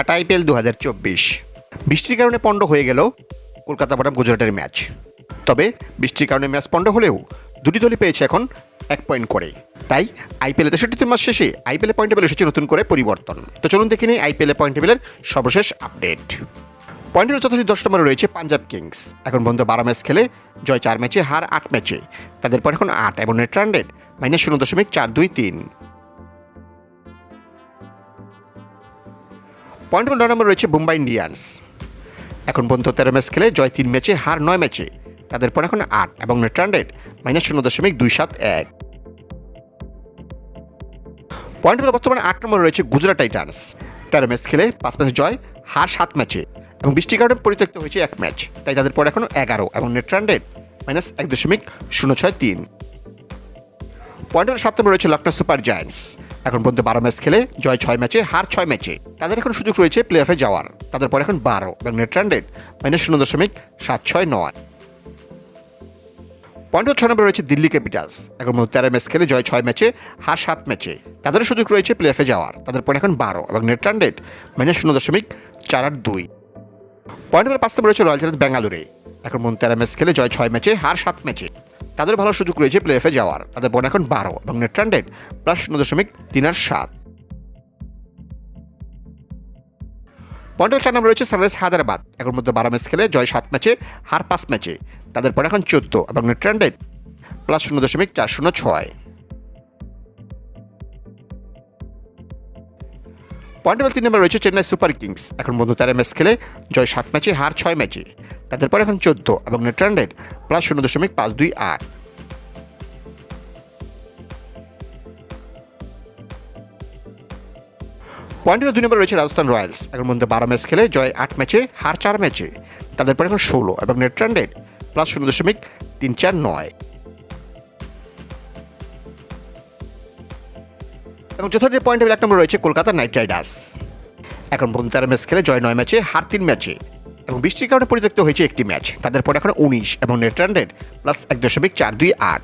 Tata IPL দু হাজার চব্বিশ। বৃষ্টির কারণে পণ্ড হয়ে গেল কলকাতা বনাম গুজরাটের ম্যাচ। তবে বৃষ্টির কারণে ম্যাচ পণ্ড হলেও দুটি দলই পেয়েছে এখন এক পয়েন্ট করে। তাই আইপিএলে তেষট্টি মাস শেষে আইপিএলে পয়েন্ট টেবিল এসেছে নতুন করে পরিবর্তন। তো চলুন দেখে নিই আইপিএলে পয়েন্ট টেবিলের সর্বশেষ আপডেট। পয়েন্টের যথাযথ দশ নম্বরে রয়েছে পাঞ্জাব কিংস। এখন পর্যন্ত বারো ম্যাচ খেলে জয় চার ম্যাচে, হার আট ম্যাচে। তাদের পর এখন আট এবং নেট রান রেট মাইনাস শূন্য দশমিক চার দুই তিন। পয়েন্ট নয় নম্বর রয়েছে মুম্বাই ইন্ডিয়ান্স। এখন পর্যন্ত তেরো ম্যাচ খেলে জয় তিন ম্যাচে, হার নয় ম্যাচে। তাদের পর এখন আট এবং নেট মাইনাস শূন্য দশমিক দুই সাত এক। পয়েন্ট বর্তমানে আট নম্বরে রয়েছে গুজরাট টাইটান্স। তেরো ম্যাচ খেলে পাঁচ ম্যাচে জয়, হার সাত ম্যাচে। এবং বৃষ্টির কারণে পরিত্যক্ত হয়েছে এক ম্যাচ। তাই তাদের পর এখন এগারো এবং নেট রান রেট মাইনাস এক দশমিক শূন্য ছয় তিন। পয়েন্টের সাত নম্বরে রয়েছে লখনৌ সুপার জায়ান্টস। এখন পর্যন্ত বারো ম্যাচ খেলে, জয় ছয় ম্যাচে, হার ছয় ম্যাচে। তাদের এখন সুযোগ রয়েছে প্লে অফে যাওয়ার। তাদের পর এখন বারো এবং নেট রান রেট মাইনাস শূন্য দশমিক সাত ছয় নয়। পয়েন্টের ছয় নম্বরে রয়েছে দিল্লি ক্যাপিটালস এখন মধ্যে তেরো ম্যাচ খেলে, জয় ছয় ম্যাচে, হার সাত ম্যাচে। তাদের সুযোগ রয়েছে প্লে অফে যাওয়ার। তাদের পয়েন্ট এখন বারো এবং নেট রান রেট মাইনাস শূন্য দশমিক চার আট দুই। পয়েন্ট নম্বর পাঁচ নম্বরে রয়েছে রয়্যাল চ্যালেঞ্জ ব্যাঙ্গালোরে এখন মন তেরো ম্যাচ খেলে, জয় ছয় ম্যাচে, হার সাত ম্যাচে। তাদের ভালো সুযোগ রয়েছে প্লে অফে যাওয়ার। তাদের পয়েন্ট এখন বারো এবং নেট রান রেট প্লাস শূন্য দশমিক তিন আর সাত। পয়েন্টের চার নম্বর রয়েছে সানরাইজ হায়দ্রাবাদ। এখন মধ্যে বারো ম্যাচ খেলে, জয় সাত ম্যাচে হার পাঁচ ম্যাচে তাদের পয়েন্ট এখন চোদ্দ এবং নেট রান রেট প্লাস শূন্য দশমিক চার শূন্য ছয়। পয়েন্ট টেবিল তিন নম্বরে রয়েছে চেন্নাই সুপার কিংস। এখন বন্ধু তেরো ম্যাচ খেলে, জয় সাত ম্যাচে হার ছয় ম্যাচে তাদের পরে এখন চোদ্দ এবং নেট রান রেট প্লাস শূন্য দশমিক পাঁচ দুই আট। পয়েন্টের দুই নম্বরে রয়েছে রাজস্থান রয়্যালস। এখন মধ্যে বারো ম্যাচ খেলে, জয় আট ম্যাচে, হার চার ম্যাচে। তাদের পরে এখন ষোলো এবং নেট রান রেট প্লাস শূন্য দশমিক তিন চার নয়। এবং যথাযথ পয়েন্ট এক নম্বর রয়েছে কলকাতা নাইট রাইডার্স। এখন পর্যন্ত তেরো ম্যাচ খেলে, জয় নয় ম্যাচে, হার তিন ম্যাচে। এবং বৃষ্টির কারণে পরিত্যক্ত হয়েছে একটি ম্যাচ। তাদের পর এখন উনিশ এবং নেট রান রেট প্লাস এক দশমিক চার দুই আট।